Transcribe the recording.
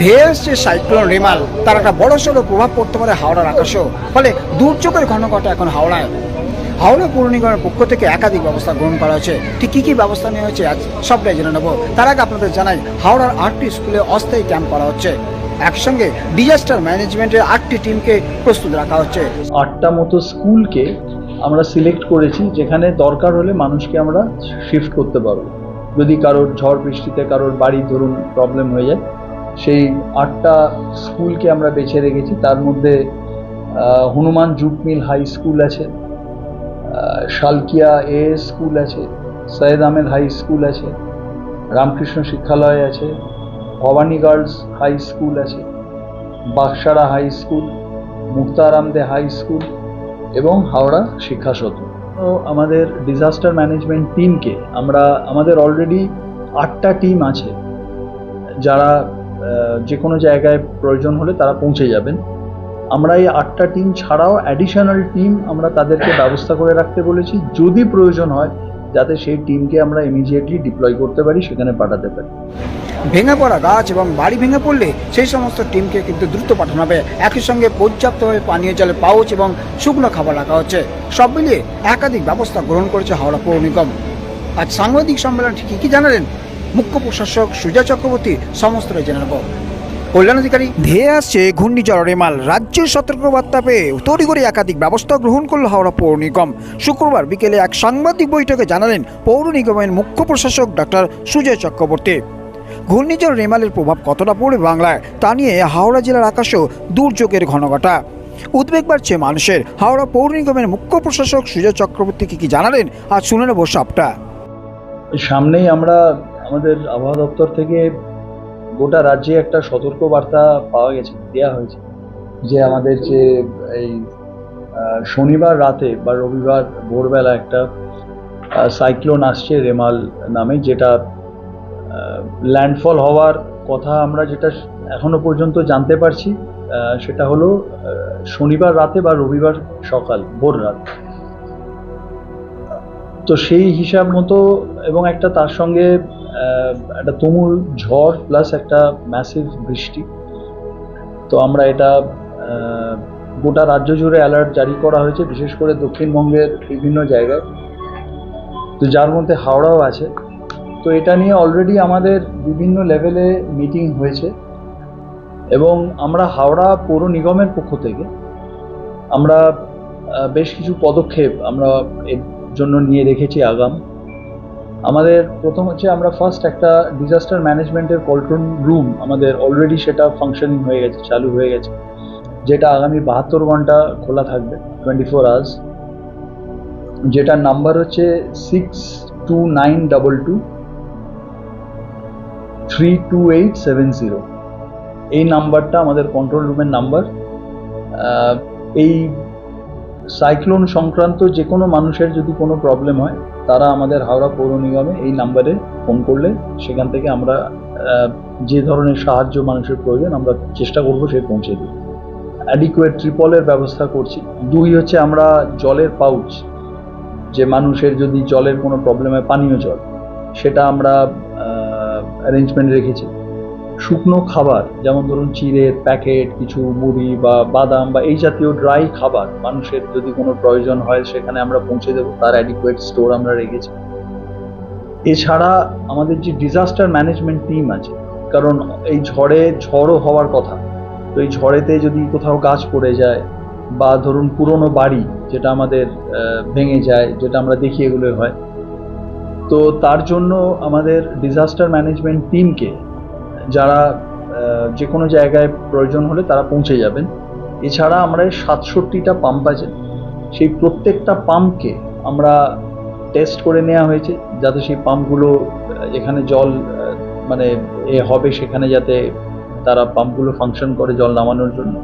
ধেয়ে এসছে সাইক্লোন রেমাল, তার একটা বড় সড়ো প্রভাব পড়তে পারে হাওড়ার আকাশেও। ফলে দুর্যোগের ঘনঘটা এখন হাওড়ায়। হাওড়া পৌর নিগমের পক্ষ থেকে একাধিক ব্যবস্থা গ্রহণ করা হয়েছে। ঠিক কী কী ব্যবস্থা নেওয়া হয়েছে, আজ সবটাই জেনে নেব। তার আগে আপনাদের জানাই, হাওড়ার আটটি স্কুলে অস্থায়ী ক্যাম্প করা হচ্ছে। একসঙ্গে ডিজাস্টার ম্যানেজমেন্টের আটটি টিমকে প্রস্তুত রাখা হচ্ছে। আটটা মতো স্কুলকে আমরা সিলেক্ট করেছি, যেখানে দরকার হলে মানুষকে আমরা শিফট করতে পারব। যদি কারোর ঝড় বৃষ্টিতে কারোর বাড়ি ধরুন প্রবলেম হয়ে যায় সেই আটটা স্কুলকে আমরা বেছে রেখেছি। তার মধ্যে Hanuman jute mill high school আছে শালকিয়া এ স্কুল আছে, সৈয়দ আহমেদ হাই স্কুল আছে, রামকৃষ্ণ শিক্ষালয় আছে, ভবানী গার্লস হাই স্কুল আছে বাগসারা হাই স্কুল মুক্তারামদে হাই স্কুল এবং হাওড়া শিক্ষা সদন তো আমাদের ডিজাস্টার ম্যানেজমেন্ট টিমকে আমরা, আমাদের অলরেডি আটটা টিম আছে, যারা যে কোনো জায়গায় প্রয়োজন হলে তারা পৌঁছে যাবেন। আমরা এই আটটা টিম ছাড়াও অ্যাডিশনাল টিম আমরা তাদেরকে ব্যবস্থা করে রাখতে বলেছি। যদি প্রয়োজন হয়, যাতে সেই টিমকে আমরা ইমিডিয়েটলি ডিপ্লয় করতে পারি, সেখানে পাঠাতে পারি। ভেঙে পড়া গাছ এবং বাড়ি ভেঙে পড়লে সেই সমস্ত টিমকে কিন্তু দ্রুত পাঠানো হবে। একই সঙ্গে পর্যাপ্তভাবে পানীয় জলের পাউচ এবং শুকনো খাবার রাখা হচ্ছে। সব মিলিয়ে একাধিক ব্যবস্থা গ্রহণ করেছে হাওড়া পৌর নিগম। আজ সাংবাদিক সম্মেলন ঠিক কী কী জানালেন? মুখ্য প্রশাসক সুজা চক্রবর্তী সমস্তটাই জেনে নেব কল্যাণ অধিকারী। ধেয়ে আসছে ঘূর্ণিঝড় রেমাল রাজ্যের সতর্কবার্তা পেয়ে তড়িঘড়ি একাধিক ব্যবস্থা গ্রহণ করল হাওড়া পৌর নিগম। শুক্রবার বিকেলে এক সাংবাদিক বৈঠকে জানালেন পৌর নিগমের মুখ্য প্রশাসক ডক্টর সুজয় চক্রবর্তী। ঘূর্ণিঝড় রেমালের প্রভাব কতটা পড়বে বাংলায় তা নিয়ে হাওড়া জেলার আকাশেও দুর্যোগের ঘনঘটা। উদ্বেগ বাড়ছে মানুষের। হাওড়া পৌর নিগমের মুখ্য প্রশাসক সুজয় চক্রবর্তী কি কি জানালেন? আর শুনে নেব সবটা। সামনেই আমরা আমাদের আবহাওয়া দপ্তর থেকে গোটা রাজ্যে একটা সতর্ক বার্তা পাওয়া গেছে দেওয়া হয়েছে যে আমাদের যে এই শনিবার রাতে বা রবিবার ভোরবেলা একটা সাইক্লোন আসছে রেমাল নামে, যেটা ল্যান্ডফল হওয়ার কথা আমরা যেটা এখনও পর্যন্ত জানতে পারছি সেটা হলো শনিবার রাতে বা রবিবার সকাল, ভোর রাত। তো সেই হিসাব মতো এবং একটা তার সঙ্গে একটা তুমুল ঝড় প্লাস একটা ম্যাসিভ বৃষ্টি। তো আমরা এটা গোটা রাজ্য জুড়ে অ্যালার্ট জারি করা হয়েছে, বিশেষ করে দক্ষিণবঙ্গের বিভিন্ন জায়গায়। তো যার মধ্যে হাওড়াও আছে। তো এটা নিয়ে অলরেডি আমাদের বিভিন্ন লেভেলে মিটিং হয়েছে। এবং আমরা হাওড়া পৌর নিগমের পক্ষ থেকে আমরা বেশ কিছু পদক্ষেপ আমরা এর জন্য নিয়ে রেখেছি আগাম। আমাদের প্রথম হচ্ছে আমরা ফার্স্ট একটা ডিজাস্টার ম্যানেজমেন্টের কন্ট্রোল রুম আমাদের অলরেডি সেটা ফাংশনিং হয়ে গেছে, চালু হয়ে গেছে। যেটা আগামী বাহাত্তর ঘণ্টা খোলা থাকবে টোয়েন্টি ফোর আওয়ার্স যেটার নাম্বার হচ্ছে six two nine double two three two eight seven zero এই নাম্বারটা আমাদের কন্ট্রোল রুমের নাম্বার এই সাইক্লোন সংক্রান্ত যে কোনো মানুষের যদি কোনো প্রবলেম হয় তারা আমাদের হাওড়া পৌর নিগমে এই নাম্বারে ফোন করলে সেখান থেকে আমরা যে ধরনের সাহায্য মানুষের প্রয়োজন আমরা চেষ্টা করব সে পৌঁছে দিই অ্যাডিকুয়েট ট্রিপলের ব্যবস্থা করছি। দুই হচ্ছে আমরা জলের পাউচ যে মানুষের যদি জলের কোনো প্রবলেম হয় পানীয় জল, সেটা আমরা অ্যারেঞ্জমেন্ট রেখেছি। শুকনো খাবার, যেমন ধরুন চিড়ের প্যাকেট, কিছু মুড়ি বা বাদাম বা এই জাতীয় ড্রাই খাবার, মানুষের যদি কোনো প্রয়োজন হয় সেখানে আমরা পৌঁছে দেবো, তার অ্যাডিকুয়েট স্টোর আমরা রেখেছি। এছাড়া আমাদের যে ডিজাস্টার ম্যানেজমেন্ট টিম আছে, কারণ এই ঝড়ে ঝড়ও হওয়ার কথা, তো এই ঝড়েতে যদি কোথাও গাছ পড়ে যায় বা ধরুন পুরনো বাড়ি যেটা আমাদের ভেঙে যায়, যেটা আমরা দেখি এগুলো হয়, তো তার জন্য আমাদের ডিজাস্টার ম্যানেজমেন্ট টিমকে যারা যে কোনো জায়গায় প্রয়োজন হলে তারা পৌঁছে যাবেন। এছাড়া আমরা সাতষট্টিটা পাম্প আছে, সেই প্রত্যেকটা পাম্পকে আমরা টেস্ট করে নেওয়া হয়েছে, যাতে সেই পাম্পগুলো যেখানে জল মানে এ হবে সেখানে যাতে তারা পাম্পগুলো ফাংশন করে জল নামানোর জন্য।